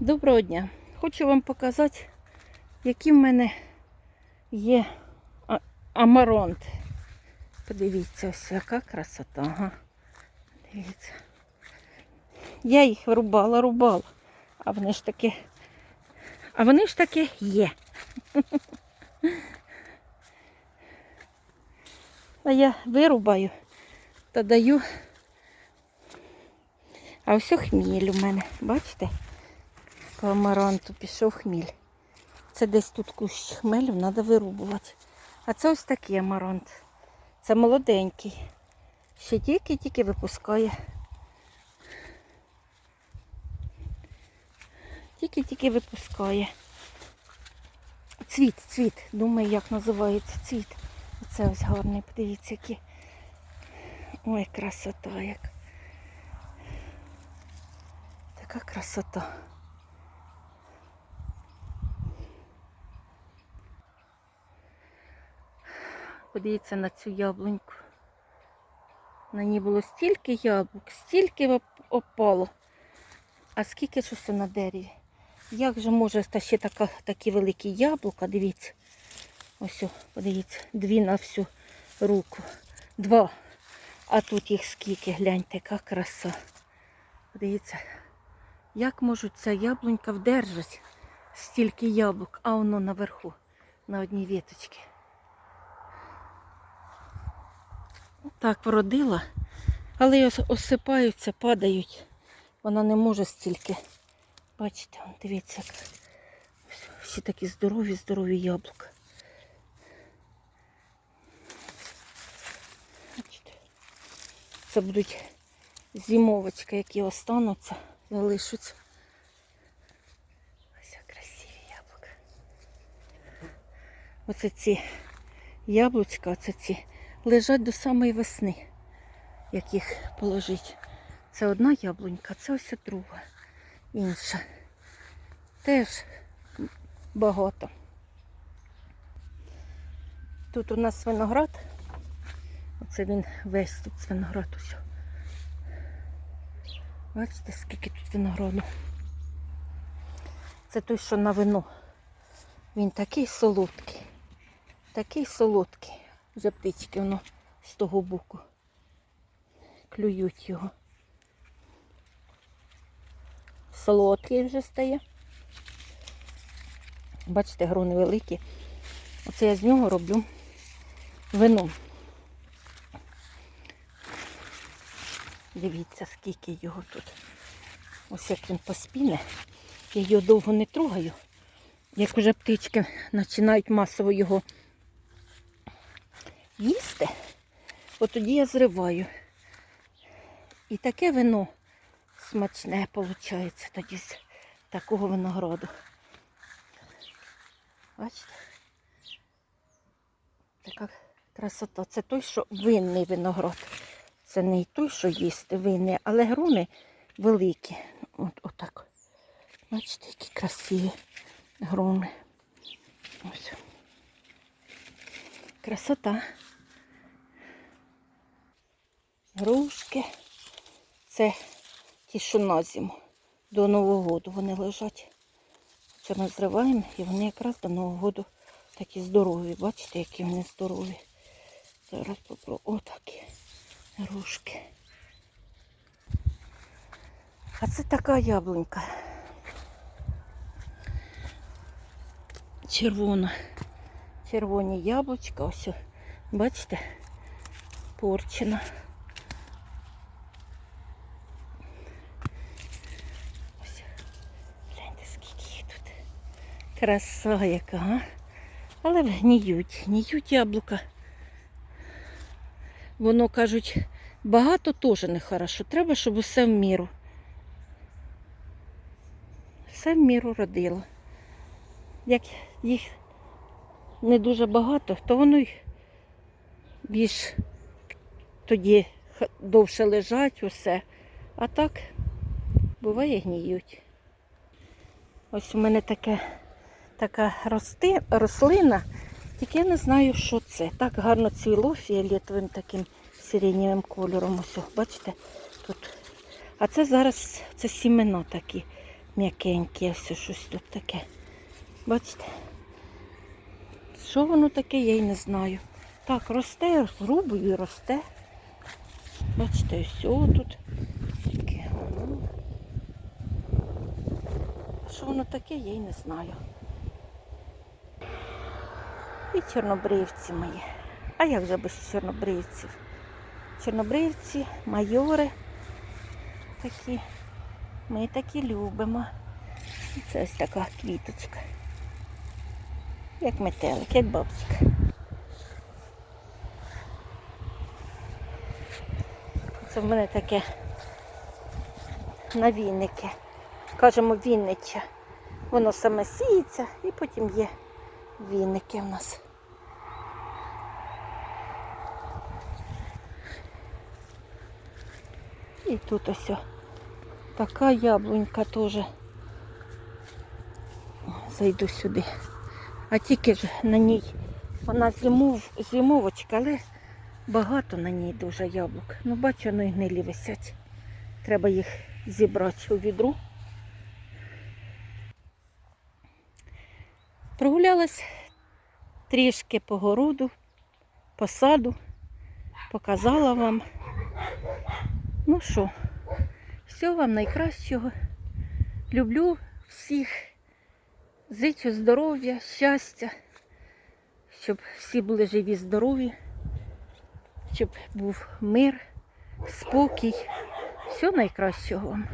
Доброго дня! Хочу вам показати, які в мене є амаронт. Подивіться, ось яка красота. Ага. Дивіться. Я їх рубала, рубала, а вони ж таки, а вони ж таки є. А я вирубаю та даю. А ось хміль у мене, бачите? По амаранту пішов хміль. Це десь тут кущ хмелю, треба вирубувати. А це ось такий амарант. Це молоденький. Ще тільки-тільки випускає. Тільки-тільки випускає. Цвіт, цвіт. Думаю, як називається цвіт. Оце ось гарний, подивіться, який. Ой, красота як. Така красота. Подивіться на цю яблуньку. На ній було стільки яблук, стільки оп- опало. А скільки усе на дереві? Як же може ще така, такі великі яблука, дивіться. Ось, подивіться, дві на всю руку. Два. А тут їх скільки, гляньте, яка краса. Подивіться, як можуть ця яблунька вдержати стільки яблук, а воно наверху, на одній віточці. Так вродила, але осипаються, падають. Вона не може стільки. Бачите, дивіться, всі такі здорові, здорові яблука. Це будуть зимовочки, які остануться, залишаться. Ось красиві яблука. Оце ці яблучка, оце ці лежать до самої весни, як їх положить. Це одна яблунька, це ось друга, інша. Теж багато. Тут у нас виноград. Оце він весь тут виноград усе. Бачите, скільки тут винограду. Це той, що на вино. Він такий солодкий. Такий солодкий. Вже птички воно з того боку. Клюють його. Солодкий вже стає. Бачите, грони великі. Оце я з нього роблю вино. Дивіться, скільки його тут. Ось як він поспіне. Я його довго не трогаю. Як уже птички починають масово його їсти, от тоді я зриваю. І таке вино смачне виходить тоді з такого винограду. Бачите? Така красота. Це той, що винний виноград. Це не той, що їсти винний, але груни великі. От, отак. Бачите, які красиві груни. Ось. Красота. Грушки. Це ті, що на зиму. До Нового року вони лежать. Це ми зриваємо і вони якраз до Нового року такі здорові. Бачите, які вони здорові. Зараз попробую. Отакі грушки. А це така яблунька. Червона. Червоні яблучка. Ось, бачите, порчена. Ось. Гляньте, скільки їх тут. Краса яка? Але гніють, гніють яблука. Воно кажуть, багато теж не хорошо. Треба, щоб усе в міру. Все в міру родило. Як їх не дуже багато, то воно й більш тоді довше лежать усе. А так буває гніють. Ось у мене таке, така рости, рослина, тільки я не знаю, що це. Так гарно цвіло фіолетовим таким сиренєвим кольором. Ось, бачите, тут. А це зараз це сімена такі. м'якеньке, ось щось тут таке. Бачите? Що воно таке, я й не знаю. Так, росте, зрубую і росте. Бачите, ось тут. Таке Що воно таке, я й не знаю. І чорнобривці мої. А як же без чорнобривців? Чорнобривці, майори такі. Ми такі любимо. Це ось така квіточка. Як метелик, як бабочка. Це в мене таке навійники. Кажемо віннича. Воно саме сіється і потім є вінники в нас. І тут ось така яблунька теж. Зайду сюди. А тільки ж на ній вона зимов, зимовочка, але багато на ній дуже яблук. Ну, бачу, вони гнилі висять. Треба їх зібрати у відру. Прогулялась трішки по городу, по саду, показала вам. Ну що, всього вам найкращого. Люблю всіх. Зичу здоров'я, щастя, щоб всі були живі, здорові, щоб був мир, спокій. Всього найкращого вам.